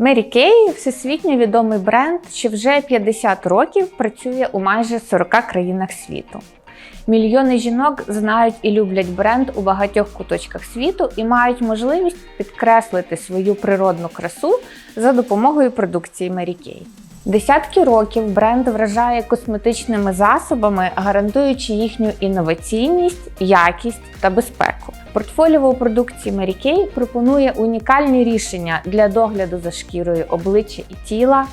Mary Kay – всесвітньо відомий бренд, що вже 50 років працює у майже 40 країнах світу. Мільйони жінок знають і люблять бренд у багатьох куточках світу і мають можливість підкреслити свою природну красу за допомогою продукції Mary Kay. Десятки років бренд вражає косметичними засобами, гарантуючи їхню інноваційність, якість та безпеку. Портфоліо продукції Mary Kay пропонує унікальні рішення для догляду за шкірою обличчя і тіла,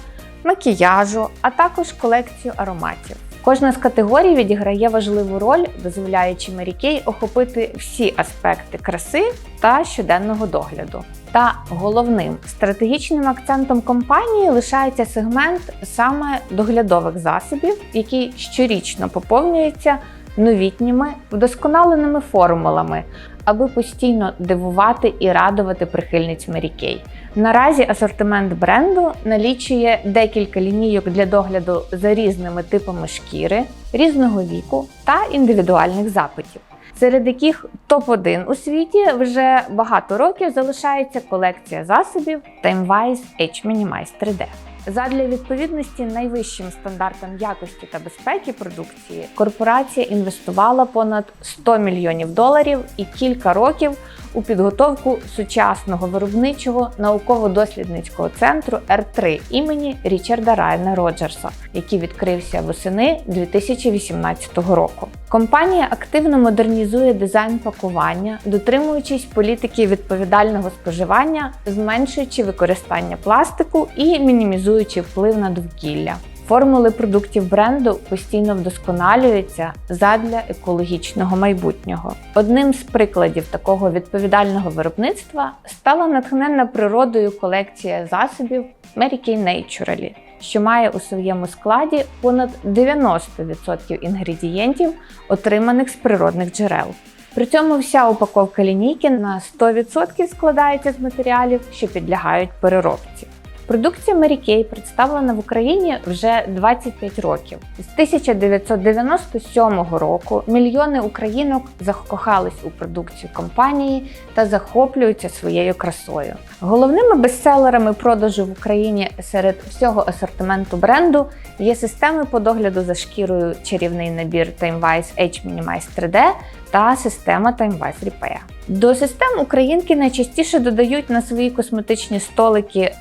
макіяжу, а також колекцію ароматів. Кожна з категорій відіграє важливу роль, дозволяючи Mary Kay охопити всі аспекти краси та щоденного догляду. Та головним стратегічним акцентом компанії лишається сегмент саме доглядових засобів, який щорічно поповнюється новітніми вдосконаленими формулами, аби постійно дивувати і радувати прихильниць Kay. Наразі асортимент бренду налічує декілька лінійок для догляду за різними типами шкіри, різного віку та індивідуальних запитів. Серед яких топ-1 у світі вже багато років залишається колекція засобів TimeWise H Minimize 3D. Задля відповідності найвищим стандартам якості та безпеки продукції корпорація інвестувала понад 100 мільйонів доларів і кілька років у підготовку сучасного виробничого науково-дослідницького центру R3 імені Річарда Райана Роджерса, який відкрився восени 2018 року. Компанія активно модернізує дизайн пакування, дотримуючись політики відповідального споживання, зменшуючи використання пластику і мінімізуючи вплив на довкілля. Формули продуктів бренду постійно вдосконалюються задля екологічного майбутнього. Одним з прикладів такого відповідального виробництва стала натхненна природою колекція засобів Mary Kay Naturally, що має у своєму складі понад 90% інгредієнтів, отриманих з природних джерел. При цьому вся упаковка лінійки на 100% складається з матеріалів, що підлягають переробці. Продукція Mary Kay представлена в Україні вже 25 років. З 1997 року мільйони українок закохались у продукцію компанії та захоплюються своєю красою. Головними бестселерами продажу в Україні серед всього асортименту бренду є системи по догляду за шкірою чарівний набір TimeWise H Minimize 3D та система TimeWise Repair. До систем українки найчастіше додають на свої косметичні столики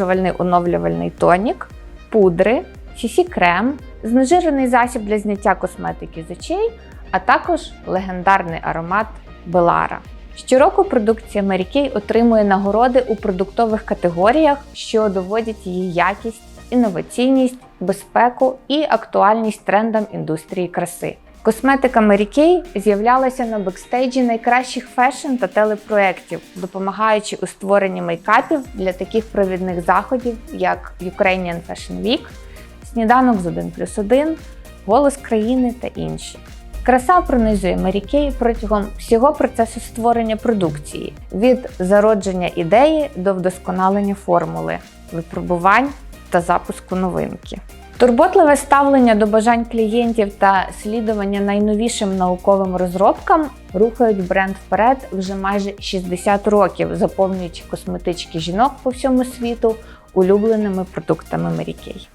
зволожувальний оновлювальний тонік, пудри, cc крем знежирений засіб для зняття косметики з очей, а також легендарний аромат Белара. Щороку продукція Mary Kay отримує нагороди у продуктових категоріях, що доводять її якість, інноваційність, безпеку і актуальність трендам індустрії краси. Косметика Mary Kay з'являлася на бекстейджі найкращих фешн та телепроєктів, допомагаючи у створенні мейкапів для таких провідних заходів, як Ukrainian Fashion Week, Сніданок з 1 плюс 1, Голос країни та інші. Краса пронизує Mary Kay протягом всього процесу створення продукції від зародження ідеї до вдосконалення формули, випробувань та запуску новинки. Турботливе ставлення до бажань клієнтів та слідування найновішим науковим розробкам рухають бренд вперед вже майже 60 років, заповнюючи косметички жінок по всьому світу улюбленими продуктами Mary.